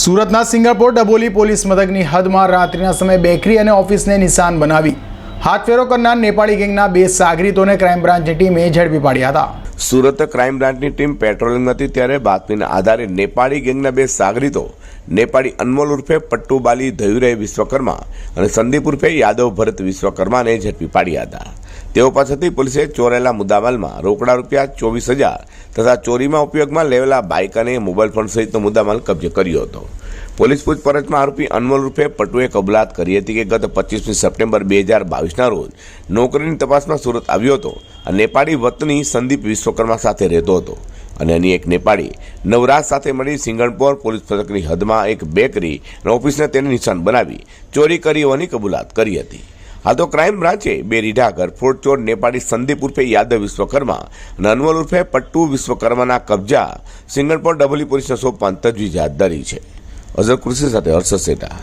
સુરતના Singapore Daboli police મથકની હદમાં રાત્રિના સમયે બેકરી અને ઓફિસને નિશાન બનાવી હાથફેરો કરનાર નેપાળી ગેંગના બે સાગરીતોને ક્રાઇમ બ્રાન્ચની ટીમે ઝડપી પાડ્યા હતા. સુરત ક્રાઇમ બ્રાન્ચની ટીમ પેટ્રોલિંગ હતી ત્યારે બાતમીના આધારે નેપાળી ગેંગના બે સાગરીતો, નેપાળી અનમોલ ઉર્ફે પટ્ટુબાલી ધયુરે વિશ્વકર્મા અને સંદીપ ઉર્ફે યાદવ ભરત વિશ્વકર્માને ઝડપી પાડ્યા હતા. તેઓ પાસેથી પોલીસે ચોરેલા મુદ્દામાલમાં રોકડા રૂપિયા ચોવીસ હજાર તથા ચોરીમાં ઉપયોગમાં લેવેલા બાઇક અને મોબાઈલ ફોન સહિતનો મુદ્દામાલ કબજે કર્યો હતો. પોલીસ પૂછપરછમાં આરોપી અનમોલ રૂપે પટુએ કબૂલાત કરી હતી કે ગત પચીસમી સપ્ટેમ્બર બે હજાર બાવીસના રોજ નોકરીની તપાસમાં સુરત આવ્યો હતો અને નેપાળી વતની સંદીપ વિશ્વકર્મા સાથે રહેતો હતો અને એની એક નેપાળી નવરાજ સાથે મળી સિંગણપોર પોલીસ પથકની હદમાં એક બેકરી અને ઓફિસને તેને નિશાન બનાવી ચોરી કરી હોવાની કબૂલાત કરી હતી. હાલ તો ક્રાઇમ બ્રાંચે બે રીઢા ફોડચોર નેપાળી સંદીપ ઉર્ફે યાદવ વિશ્વકર્મા અને અનમોલ ઉર્ફે પટ્ટુ વિશ્વકર્માના કબજા સિંગણપોર ડબલી પોલીસને સોંપવાની તજવીજ હાથ ધરી છે. અઝર કૃષિ સાથે હર્ષ સેટા.